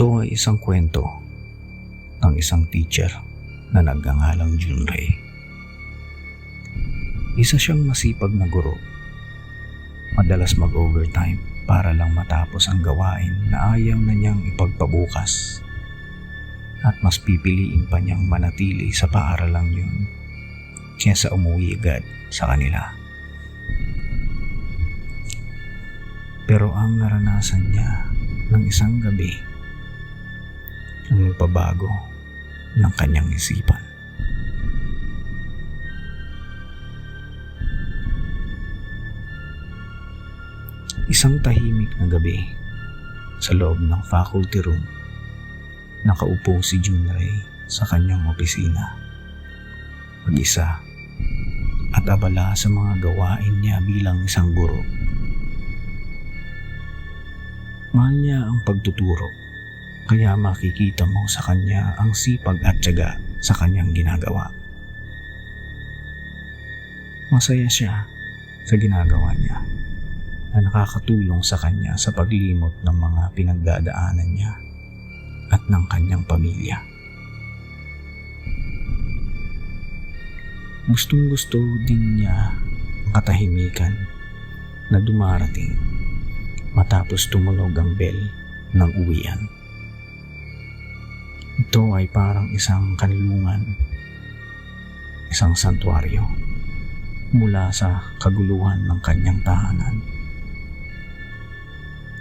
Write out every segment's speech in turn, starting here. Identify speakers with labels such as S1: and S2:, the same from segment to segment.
S1: Ito ay isang kwento ng isang teacher na nagngangalang Junrei. Isa siyang masipag na guro. Madalas mag-overtime para lang matapos ang gawain na ayaw na niyang ipagpabukas. At mas pipiliin pa niyang manatili sa paaralang yun kaysa umuwi agad sa kanila. Pero ang naranasan niya ng isang gabi ang nagpabago ng kanyang isipan. Isang tahimik na gabi sa loob ng faculty room, nakaupo si Junrei sa kanyang opisina. Mag-isa at abala sa mga gawain niya bilang isang guro. Mahal niya ang pagtuturo, kaya makikita mo sa kanya ang sipag at tiyaga sa kanyang ginagawa. Masaya siya sa ginagawa niya na nakakatulong sa kanya sa paglimot ng mga pinagdadaanan niya at ng kanyang pamilya. Gustong gusto din niya ang katahimikan na dumarating matapos tumunog ang bell ng uwian. Ito ay parang isang kanlungan, isang santuaryo mula sa kaguluhan ng kanyang tahanan.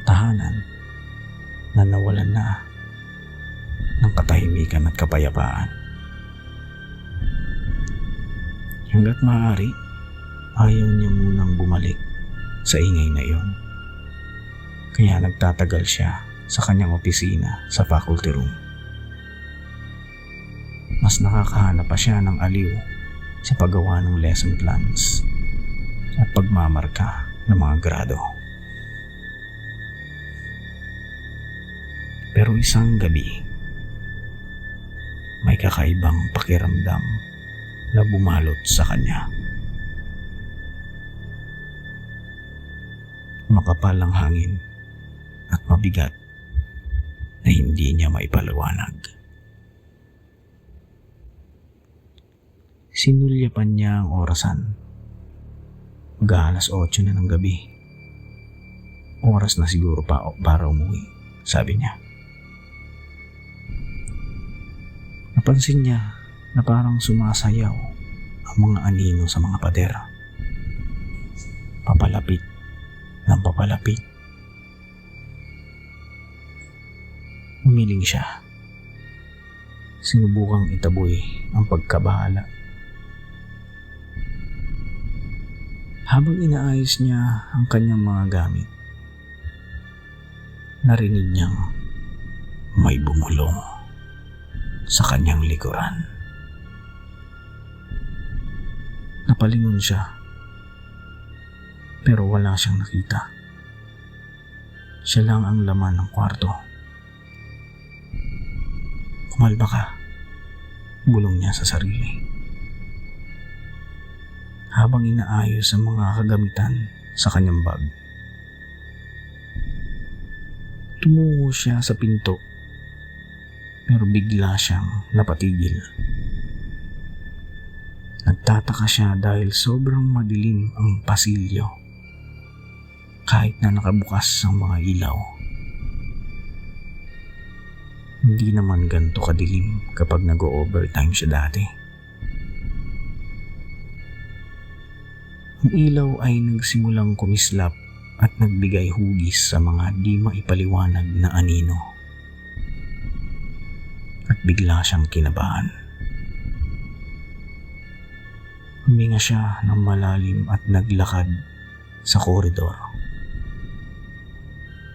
S1: Tahanan na nawalan na ng katahimikan at kapayapaan. Hanggat maaari, ayaw niya munang bumalik sa ingay na iyon. Kaya nagtatagal siya sa kanyang opisina sa faculty room. Mas nakakahanap pa siya ng aliw sa paggawa ng lesson plans at pagmamarka ng mga grado. Pero isang gabi, may kakaibang pakiramdam na bumalot sa kanya. Makapal ang hangin at mabigat na hindi niya maipaliwanag. Sinulyapan niya ang orasan. Mag-aalas 8 na ng gabi. Oras na siguro pa para umuwi, sabi niya. Napansin niya na parang sumasayaw ang mga anino sa mga pader. Papalapit ng papalapit. Umiling siya. Sinubukang itaboy ang pagkabahala. Habang inaayos niya ang kanyang mga gamit, narinig niyang may bumulong sa kanyang likuran. Napalingon siya pero wala siyang nakita. Siya lang ang laman ng kwarto. Kumalba ka. Bulong niya sa sarili. Habang inaayos ang mga kagamitan sa kanyang bag. Tumungo siya sa pinto pero bigla siyang napatigil. Nagtataka siya dahil sobrang madilim ang pasilyo kahit na nakabukas ang mga ilaw. Hindi naman ganito kadilim kapag nag-overtime siya dati. Ang ilaw ay nagsimulang kumislap at nagbigay hugis sa mga di maipaliwanag na anino. At bigla siyang kinabahan. Huminga siya ng malalim at naglakad sa koridor.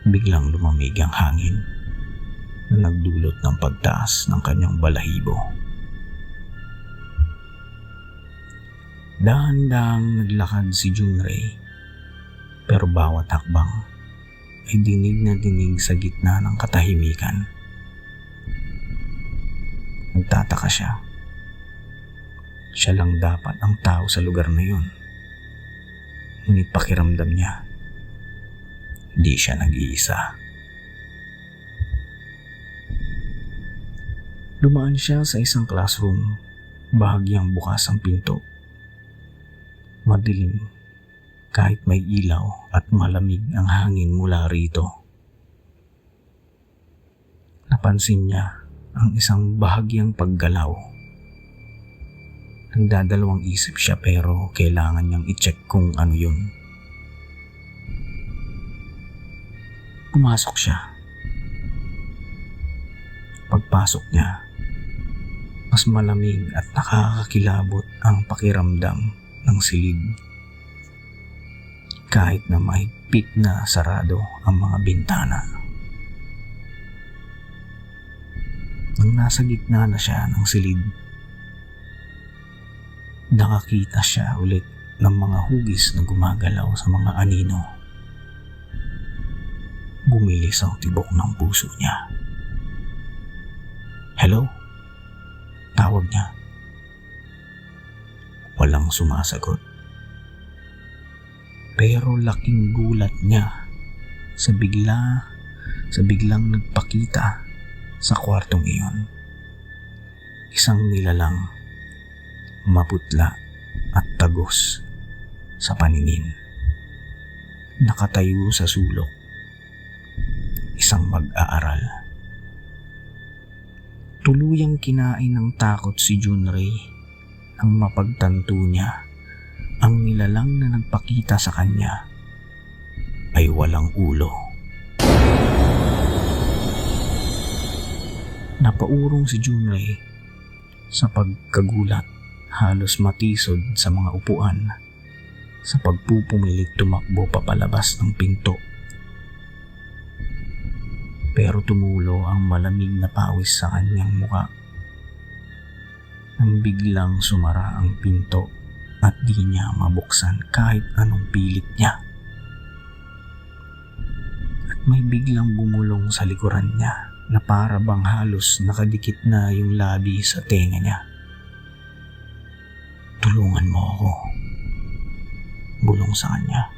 S1: Biglang lumamig ang hangin na nagdulot ng pagtaas ng kanyang balahibo. Dahan-dahang naglakad si Junrei pero bawat hakbang ay dinig na dinig sa gitna ng katahimikan. Nagtataka siya. Siya lang dapat ang tao sa lugar na yun. Ngunit pakiramdam niya, di siya nag-iisa. Dumaan siya sa isang classroom, bahagyang bukas ang pinto. Madilim, kahit may ilaw at malamig ang hangin mula rito. Napansin niya ang isang bahagyang paggalaw. Nagdadalawang isip siya pero kailangan niyang i-check kung ano yun. Pumasok siya. Pagpasok niya, mas malamig at nakakakilabot ang pakiramdam ng silid. Kahit na mahigpit na sarado ang mga bintana. Nang nasa gitna na siya ng silid, nakakita siya ulit ng mga hugis na gumagalaw sa mga anino. Bumilis ang tibok ng puso niya. Hello? Tawag niya. Walang sumasagot. Pero laking gulat niya sa bigla sa biglang nagpakita sa kwartong iyon. Isang nilalang, maputla at tagos sa paningin. Nakatayo sa sulok. Isang mag-aaral. Tuluyang kinain ng takot si Junrei nang mapagtanto niya ang nilalang na nagpakita sa kanya ay walang ulo. Napaurong si Junrei sa pagkagulat halos matisod sa mga upuan sa pagpupumilit tumakbo papalabas ng pinto. Pero tumulo ang malamig na pawis sa kanyang muka. Nang biglang sumara ang pinto at di niya mabuksan kahit anong pilit niya. At may biglang bumulong sa likuran niya na para bang halos nakadikit na yung labi sa tenga niya. Tulungan mo ako. Bulong sa kanya.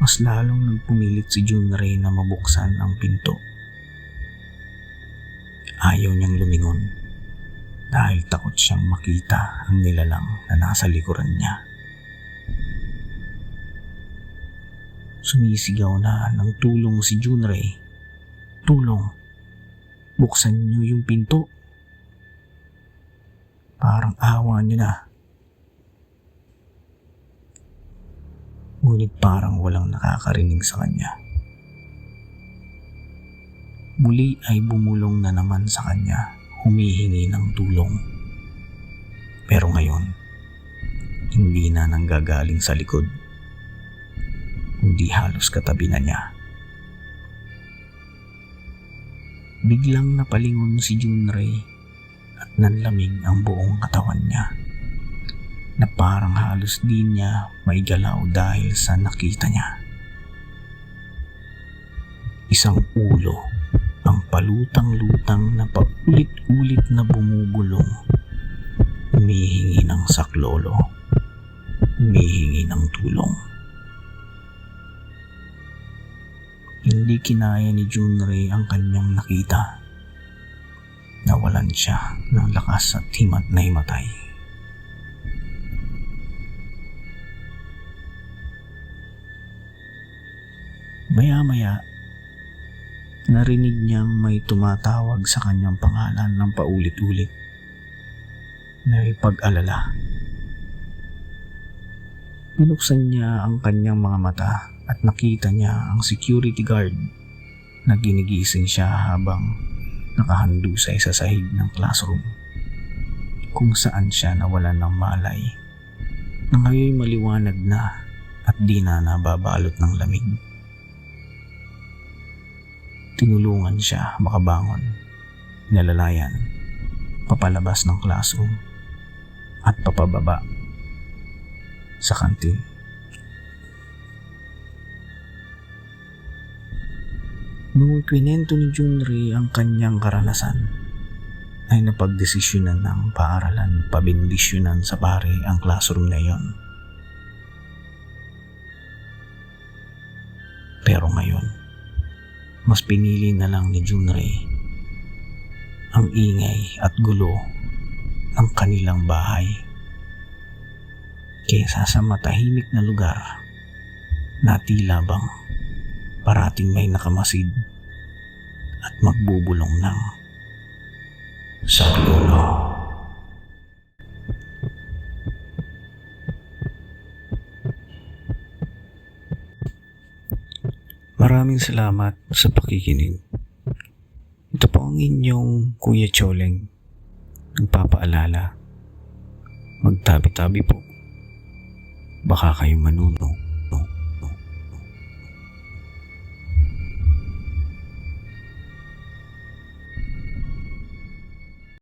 S1: Mas lalong nagpumilit si Junrei na mabuksan ang pinto. Ayaw niyang lumingon dahil takot siyang makita ang nilalang na nasa likuran niya. Sumisigaw na ng tulong si Junrei. Tulong. Buksan niyo yung pinto. Parang awa niyo na. Ngunit parang walang nakakarinig sa kanya. Muli ay bumulong na naman sa kanya, humihingi ng tulong. Pero ngayon, hindi na nanggagaling sa likod hindi halos katabi na niya. Biglang napalingon si Junrei at nanlamig ang buong katawan niya na parang halos di niya maigalaw dahil sa nakita niya. Isang ulo ang palutang-lutang na paulit-ulit na bumubulong. Humihingi ng saklolo. Humihingi ng tulong. Hindi kinaya ni Junrei ang kanyang nakita. Nawalan siya ng lakas at himat na himatay. Maya-maya, narinig niyang may tumatawag sa kanyang pangalan ng paulit-ulit na may pag-alala. Binuksan niya ang kanyang mga mata at nakita niya ang security guard na ginigising siya habang nakahandusay sa sahig ng classroom kung saan siya nawalan ng malay na ngayon maliwanag na at di na nababalot ng lamig. Tinulungan siya makabangon, nalalayan, papalabas ng classroom at papababa sa kantin. Nung kwinento ni Junri ang kanyang karanasan, ay napagdesisyonan ng paaralan pabindisyonan sa pare ang classroom na yon. Pero ngayon, mas pinili na lang ni Junrei ang ingay at gulo ng kanilang bahay kesa sa matahimik na lugar na tila bang parating may nakamasid at magbubulong ng saklolo. Maraming salamat sa pakikinig. Ito po ang inyong Kuya Choleng. Nagpapaalala. Magtabi-tabi po. Baka kayo manuno.